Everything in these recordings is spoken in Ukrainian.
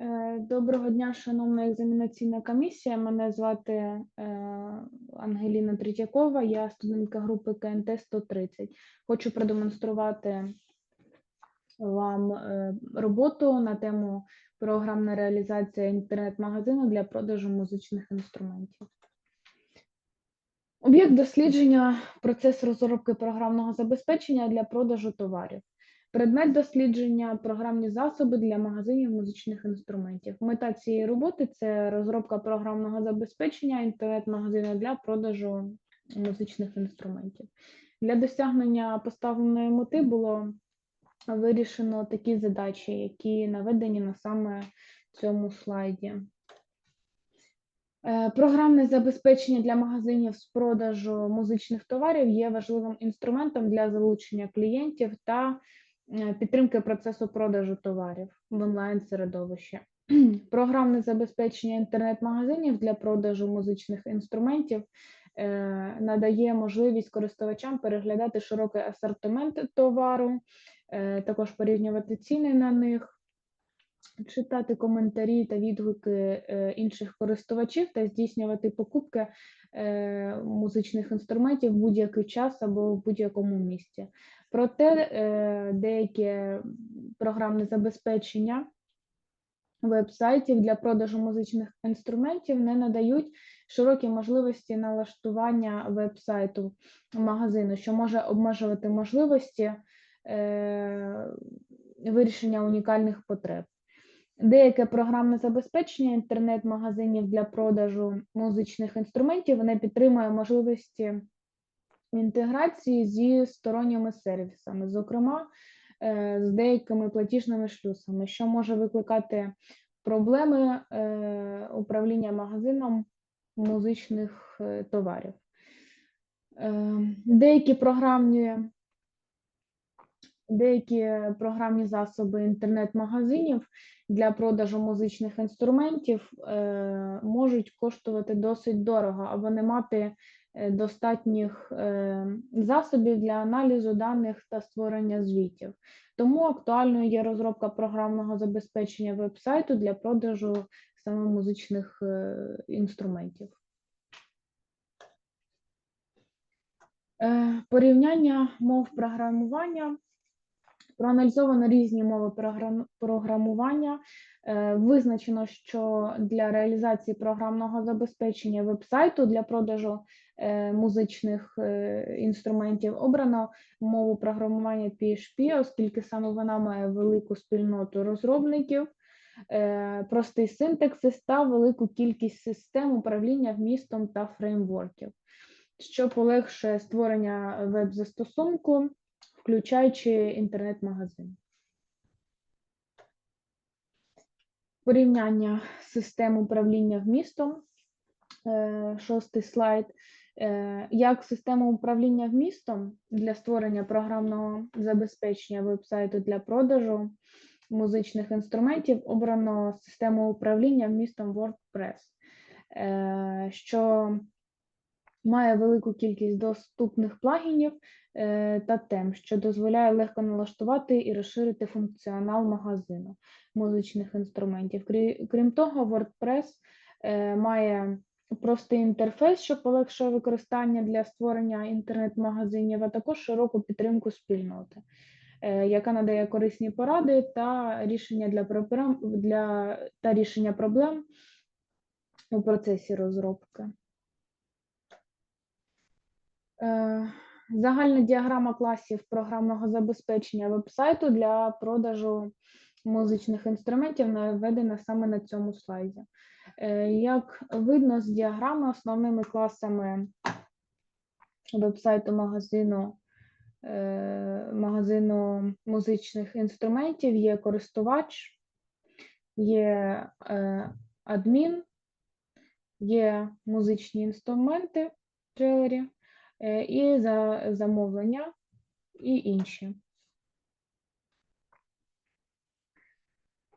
Е, Доброго дня, шановна екзаменаційна комісія. Мене звати е, Ангеліна Третьякова, я студентка групи КНТ 130. Хочу продемонструвати вам е, роботу на тему програмна реалізація інтернет-магазину для продажу музичних інструментів. Об'єкт дослідження процес розробки програмного забезпечення для продажу товарів. Предмет дослідження програмні засоби для магазинів музичних інструментів. Мета цієї роботи це розробка програмного забезпечення інтернет-магазину для продажу музичних інструментів. Для досягнення поставленої мети було вирішено такі задачі, які наведені на саме цьому слайді. Е, Програмне забезпечення для магазинів з продажу музичних товарів є важливим інструментом для залучення клієнтів та підтримки процесу продажу товарів в онлайн-середовищі. Програмне забезпечення інтернет-магазинів для продажу музичних інструментів е, надає можливість користувачам переглядати широкий асортимент товару, е, також порівнювати ціни на них, читати коментарі та відгуки е, інших користувачів та здійснювати покупки е, музичних інструментів в будь-який час або в будь-якому місці. Проте е, деякі програмне забезпечення веб-сайтів для продажу музичних інструментів не надають широкі можливості налаштування веб-сайту магазину, що може обмежувати можливості вирішення унікальних потреб. Деяке програмне забезпечення інтернет-магазинів для продажу музичних інструментів не підтримує можливості інтеграції зі сторонніми сервісами, зокрема е, з деякими платіжними шлюзами, що може викликати проблеми е, управління магазином музичних е, товарів. Деякі програмні деякі програмні засоби інтернет-магазинів для продажу музичних інструментів е, можуть коштувати досить дорого або не мати е, достатніх е, засобів для аналізу даних та створення звітів. Тому актуальною є розробка програмного забезпечення веб-сайту для продажу саме музичних інструментів. Порівняння мов програмування. Проаналізовано різні мови програм- програмування. Е, Визначено, що для реалізації програмного забезпечення веб-сайту для продажу е, музичних е, інструментів обрано мову програмування PHP, оскільки саме вона має велику спільноту розробників, простий синтаксис та велику кількість систем управління вмістом та фреймворків, що полегшує створення веб-застосунку включаючи інтернет-магазин. Порівняння систем управління вмістом. Е, Шостий слайд. Е, Як система управління вмістом для створення програмного забезпечення веб-сайту для продажу музичних інструментів обрано систему управління вмістом WordPress, е, що має велику кількість доступних плагінів е, та тем, що дозволяє легко налаштувати і розширити функціонал магазину музичних інструментів. Крім того, WordPress е, має простий інтерфейс, що полегшує використання для створення інтернет-магазинів, а також широку підтримку спільноти, е, яка надає корисні поради та рішення для проблем для та рішення проблем у процесі розробки. Е, Загальна діаграма класів програмного забезпечення веб-сайту для продажу музичних інструментів наведена саме на цьому слайді. Е, Як видно з діаграми, основними класами веб-сайту магазину, е, магазину музичних інструментів є користувач, є адмін, є музичні інструменти в і за замовлення, і інші.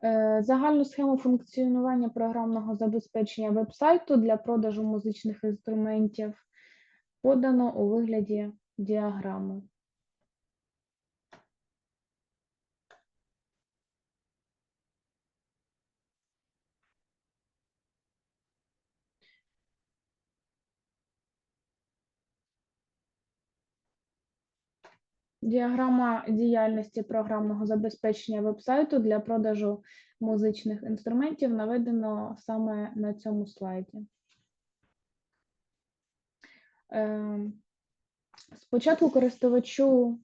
Е, Загальну схему функціонування програмного забезпечення веб-сайту для продажу музичних інструментів подано у вигляді діаграми. Діаграма діяльності програмного забезпечення вебсайту для продажу музичних інструментів наведено саме на цьому слайді. Е, Спочатку користувачу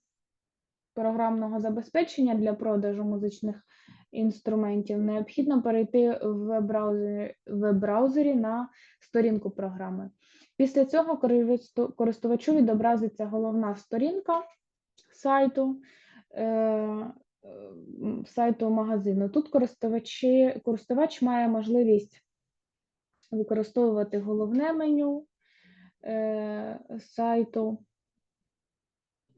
програмного забезпечення для продажу музичних інструментів необхідно перейти в веб-браузері, веб-браузері на сторінку програми. Після цього користувачу відобразиться головна сторінка сайту, е, сайту магазину. Тут користувачі, користувач має можливість використовувати головне меню е, сайту,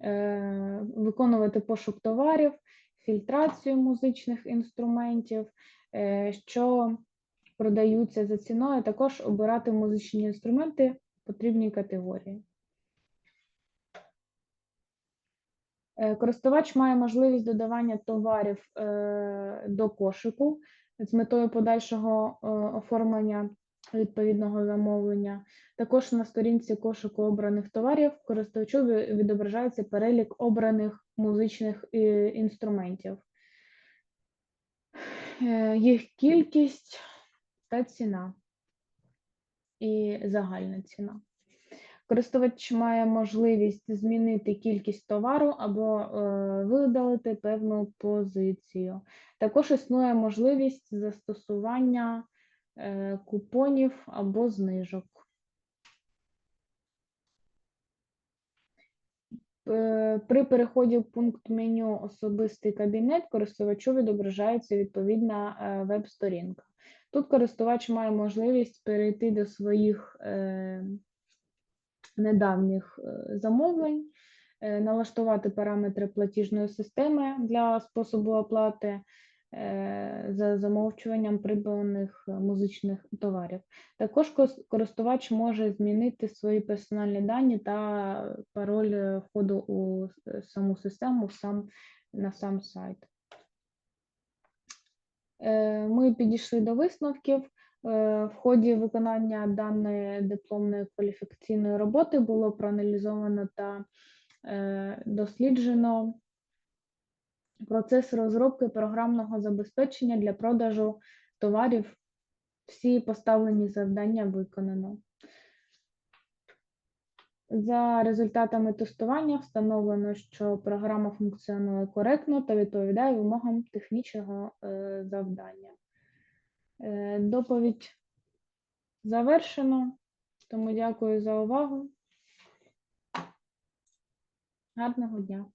е, виконувати пошук товарів, фільтрацію музичних інструментів, що продаються за ціною, також обирати музичні інструменти потрібній категорії. Е, Користувач має можливість додавання товарів е, до кошику з метою подальшого е, оформлення відповідного замовлення. Також на сторінці кошику обраних товарів користувачу відображається перелік обраних музичних е, інструментів, Е, їх кількість та ціна і загальна ціна. Користувач має можливість змінити кількість товару або е, видалити певну позицію. Також існує можливість застосування е, купонів або знижок. Е, При переході в пункт меню Особистий кабінет користувачу відображається відповідна е, веб-сторінка. Тут користувач має можливість перейти до своїх е, недавніх е, замовлень, е, налаштувати параметри платіжної системи для способу оплати е, за замовчуванням придбаних музичних товарів. Також користувач може змінити свої персональні дані та пароль входу у саму систему сам, на сам сайт. Ми підійшли до висновків. Е, В ході виконання даної дипломної кваліфікаційної роботи було проаналізовано та е, досліджено процес розробки програмного забезпечення для продажу товарів. Всі поставлені завдання виконано. За результатами тестування встановлено, що програма функціонує коректно та відповідає вимогам технічного е, завдання. Е, Доповідь завершено, тому дякую за увагу. Гарного дня!